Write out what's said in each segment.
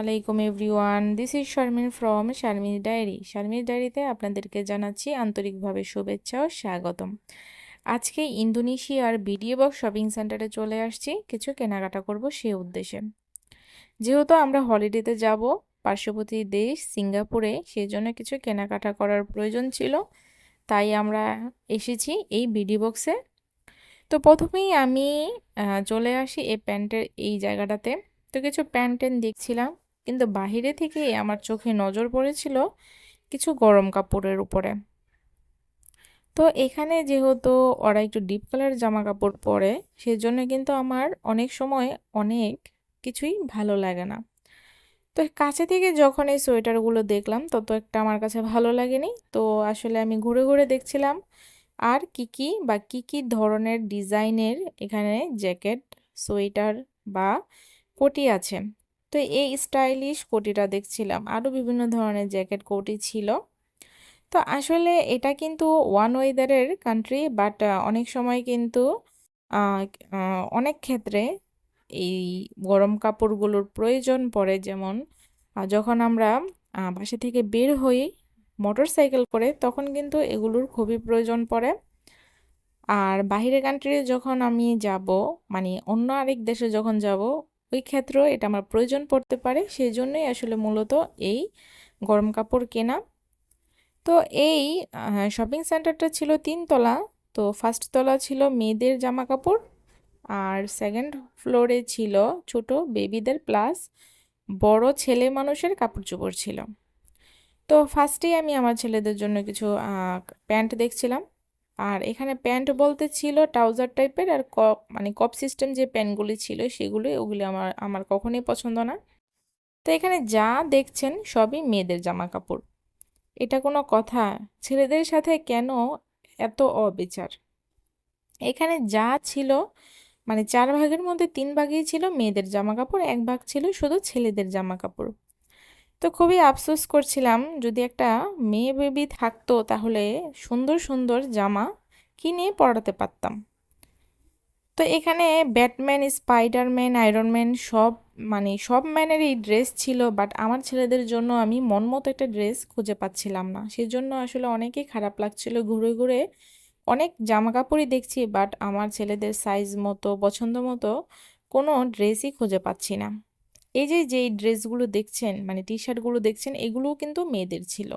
আলাইকুম everyone this is Sharmin from Sharmin diary Sharmin ডায়েরিতে আপনাদেরকে জানাচ্ছি আন্তরিকভাবে শুভেচ্ছা ও স্বাগতম। আজকে ইন্দোনেশিয়ার বিডিও বক্স শপিং সেন্টারে চলে আসছি, কিছু কেনাকাটা করব সে উদ্দেশ্যে। যেহেতু আমরা হলিডেতে যাব, পার্শ্ববর্তী দেশ সিঙ্গাপুরে সেই জন্য কিছু কেনাকাটা করার প্রয়োজন ছিল, তাই আমরা এসেছি এই বিডি বক্সে তো প্রথমেই আমি চলে আসি এই প্যান্টের এই জায়গাটাতে। তো কিছু প্যান্ট দেখছিলাম কিন্তু বাহিরে থেকে আমার চোখে নজর পড়েছিল কিছু গরম কাপড়ের উপরে। তো এখানে যেহেতু ওরা একটু ডিপ কালার জামা কাপড় পরে, সেজন্য কিন্তু আমার অনেক সময় অনেক কিছুই ভালো লাগে না। তো কাছে থেকে যখন এই সোয়েটারগুলো দেখলাম, তত একটা আমার কাছে ভালো লাগেনি। তো আসলে আমি ঘুরে ঘুরে দেখছিলাম, আর কি কি বা কি কি ধরনের ডিজাইনের এখানে জ্যাকেট, সোয়েটার বা কোটি আছে। তো এই স্টাইলিশ কোটিটা দেখছিলাম। আরও বিভিন্ন ধরনের জ্যাকেট কোটি ছিল। তো আসলে এটা কিন্তু ওয়ান ওয়েদারের কান্ট্রি বাট অনেক সময় কিন্তু অনেক ক্ষেত্রে এই গরম কাপড়গুলোর প্রয়োজন পড়ে। যেমন যখন আমরা বাসা থেকে বের হই মোটর সাইকেল করে, তখন কিন্তু এগুলোর খুবই প্রয়োজন পড়ে। আর বাহিরের কান্ট্রি যখন আমি যাব মানে অন্য আরেক দেশে যখন যাব ওই ক্ষেত্রেও এটা আমার প্রয়োজন পড়তে পারে। সেই জন্যই আসলে মূলত এই গরম কাপড় কেনা। তো এই শপিং সেন্টারটা ছিল তিনতলা। তো ফার্স্ট তলা ছিল মেয়েদের জামা কাপড় আর সেকেন্ড ফ্লোরে ছিল ছোট বেবিদের প্লাস বড় ছেলে মানুষের কাপড় চোপড় ছিল। তো ফার্স্টেই আমি আমার ছেলেদের জন্য কিছু প্যান্ট দেখছিলাম। আর এখানে প্যান্ট বলতে ছিল ট্রাউজার টাইপের আর কপ মানে কপ সিস্টেম যে প্যান্টগুলি ছিল সেগুলি ওগুলি আমার আমার কখনোই পছন্দ না। তো এখানে যা দেখছেন সবই মেয়েদের জামা কাপড় এটা কোনো কথা, ছেলেদের সাথে কেন এত অবিচার? এখানে যা ছিল মানে চার ভাগের মধ্যে তিন ভাগই ছিল মেয়েদের জামা কাপড় এক ভাগ ছিল শুধু ছেলেদের জামা কাপড় তো খুবই আফসোস করছিলাম যদি একটা মেয়ে বেবি থাকতো তাহলে সুন্দর সুন্দর জামা কিনে পরাতে পারতাম। তো এখানে ব্যাটম্যান, স্পাইডারম্যান, আয়রনম্যান সব মানে সব ম্যানেরই ড্রেস ছিল, বাট আমার ছেলেদের জন্য আমি মন মতো একটা ড্রেস খুঁজে পাচ্ছিলাম না। সেজন্য আসলে অনেকেই খারাপ লাগছিল, ঘুরে ঘুরে অনেক জামা কাপড়ই দেখছি, বাট আমার ছেলেদের সাইজ মতো, পছন্দ মতো কোনো ড্রেসই খুঁজে পাচ্ছি না। এই যে, যেই ড্রেসগুলো দেখছেন মানে টি শার্টগুলো দেখছেন, এগুলোও কিন্তু মেয়েদের ছিল।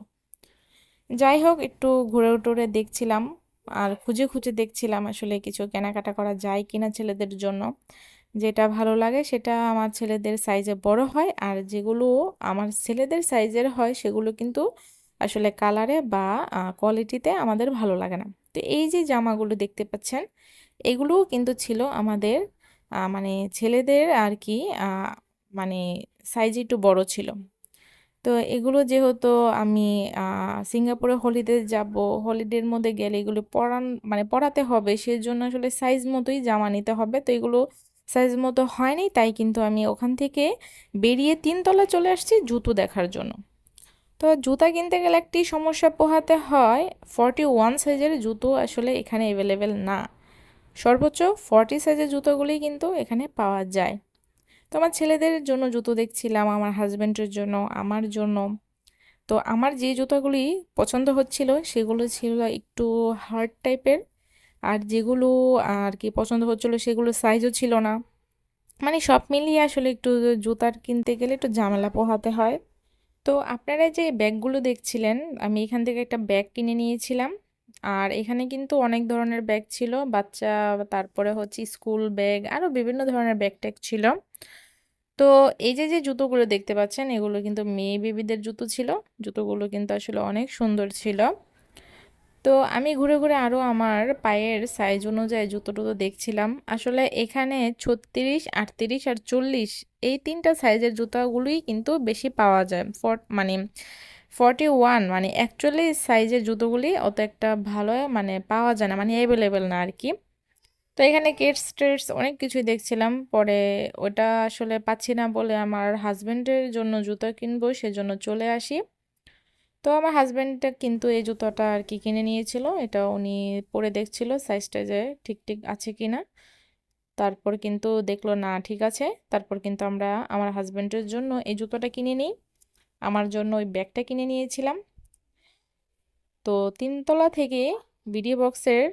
যাই হোক, একটু ঘুরে টুরে দেখছিলাম, আর খুঁজে খুঁজে দেখছিলাম আসলে কিছু কেনাকাটা করা যায় কিনা ছেলেদের জন্য। যেটা ভালো লাগে সেটা আমার ছেলেদের সাইজে বড় হয়, আর যেগুলো আমার ছেলেদের সাইজের হয়, সেগুলো কিন্তু আসলে কালারে বা কোয়ালিটিতে আমাদের ভালো লাগে না। তো এই যে জামাগুলো দেখতে পাচ্ছেন, এগুলোও কিন্তু ছিল আমাদের মানে ছেলেদের আর কি মানে সাইজ একটু বড় ছিল। তো এগুলো যেহেতু আমি সিঙ্গাপুরে হলিডে যাব হলিডের মধ্যে গেলে এগুলো পরান মানে পরাতে হবে, সেজন্য আসলে সাইজ মতোই জামা নিতে হবে। তো এগুলো সাইজ মতো হয়নি, তাই কিন্তু আমি ওখান থেকে বেরিয়ে তিনতলা চলে আসছি জুতো দেখার জন্য। তো জুতা কিনতে গেলে একটি সমস্যা পোহাতে হয় ফর্টি ওয়ান সাইজের জুতো আসলে এখানে অ্যাভেলেবেল না। সর্বোচ্চ ফর্টি সাইজের জুতোগুলি কিন্তু এখানে পাওয়া যায়। তো আমার ছেলেদের জন্য জুতো দেখছিলাম, আমার হাজব্যান্ডের জন্য, আমার জন্য। তো আমার যে জুতোগুলি পছন্দ হচ্ছিল, সেগুলো ছিল একটু হার্ড টাইপের আর যেগুলো আর কি পছন্দ হচ্ছিল, সেগুলো সাইজও ছিল না। মানে সব মিলিয়ে আসলে একটু জুতার কিনতে গেলে একটু ঝামেলা পোহাতে হয়। তো আপনারা যে ব্যাগগুলো দেখছিলেন, আমি এখান থেকে একটা ব্যাগ কিনে নিয়েছিলাম। আর এখানে কিন্তু অনেক ধরনের ব্যাগ ছিল, বাচ্চা, তারপরে হচ্ছে স্কুল ব্যাগ আরও বিভিন্ন ধরনের ব্যাগ ট্যাগ ছিল। তো এই যে যে জুতোগুলো দেখতে পাচ্ছেন, এগুলো কিন্তু মেয়ে বেবিদের জুতো ছিল। জুতোগুলো কিন্তু আসলে অনেক সুন্দর ছিল। তো আমি ঘুরে ঘুরে আরও আমার পায়ের সাইজ অনুযায়ী জুতো টুতো দেখছিলাম। আসলে এখানে ছত্রিশ, আটত্রিশ আর চল্লিশ এই তিনটা সাইজের জুতাগুলোই কিন্তু বেশি পাওয়া যায়। ফর মানে ফর্টি ওয়ান মানে অ্যাকচুয়ালি সাইজের জুতোগুলি অত একটা ভালো মানে পাওয়া যায় না মানে অ্যাভেলেবেল না আর কি। তো এখানে কেটস টেটস অনেক কিছুই দেখছিলাম। পরে ওটা আসলে পাচ্ছি না বলে আমার হাজব্যান্ডের জন্য জুতো কিনবো, সেজন্য চলে আসি। তো আমার হাজব্যান্ডটা কিন্তু এই জুতোটা আর কি কিনে নিয়েছিল, এটা উনি পরে দেখছিল সাইজটা যে ঠিক ঠিক আছে কি না তারপর কিন্তু দেখল না, ঠিক আছে। তারপর কিন্তু আমরা আমার হাজব্যান্ডের জন্য এই জুতোটা কিনে নিই। আমার জন্য ওই ব্যাগটা কিনে নিয়েছিলাম। তো তিনতলা থেকে ভিডিও বক্সের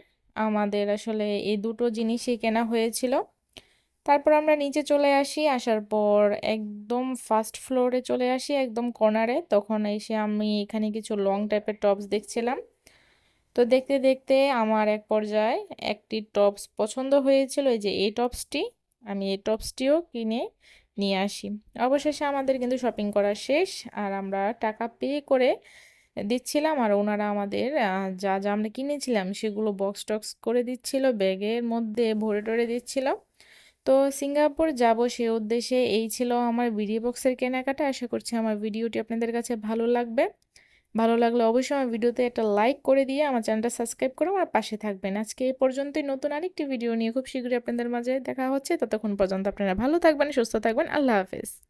আমাদের আসলে এই দুটো জিনিসই কেনা হয়েছিল। তারপর আমরা নিচে চলে আসি, আসার পর একদম ফার্স্ট ফ্লোরে চলে আসি, একদম কর্নারে তখন এসে আমি এখানে কিছু লং টাইপের টপস দেখছিলাম। তো দেখতে দেখতে আমার এক পর্যায়ে একটি টপস পছন্দ হয়েছিল, এই যে এই টপসটি আমি এই টপসটিও কিনে নিয়ে আসি। অবশেষে আমাদের কিন্তু শপিং করা শেষ, আর আমরা টাকা পে করে দিচ্ছিলাম আর ওনারা আমাদের যা যা আমরা কিনেছিলাম সেগুলো বক্স টক্স করে দিচ্ছিল, ব্যাগের মধ্যে ভরে টরে দিচ্ছিল। তো সিঙ্গাপুর যাব সে উদ্দেশ্যে এই ছিল আমার ভিডিও বক্সের কেনাকাটা। আশা করছি আমার ভিডিওটি আপনাদের কাছে ভালো লাগবে। ভালো লাগলে অবশ্যই আমার ভিডিওতে একটা লাইক করে দিয়ে আমার চ্যানেলটা সাবস্ক্রাইব করে আমার পাশে থাকবেন। আজকে এই পর্যন্তই, নতুন আরেকটি ভিডিও নিয়ে খুব শীঘ্রই আপনাদের মাঝে দেখা হচ্ছে। ততক্ষণ পর্যন্ত আপনারা ভালো থাকবেন, সুস্থ থাকবেন। আল্লাহ হাফেজ।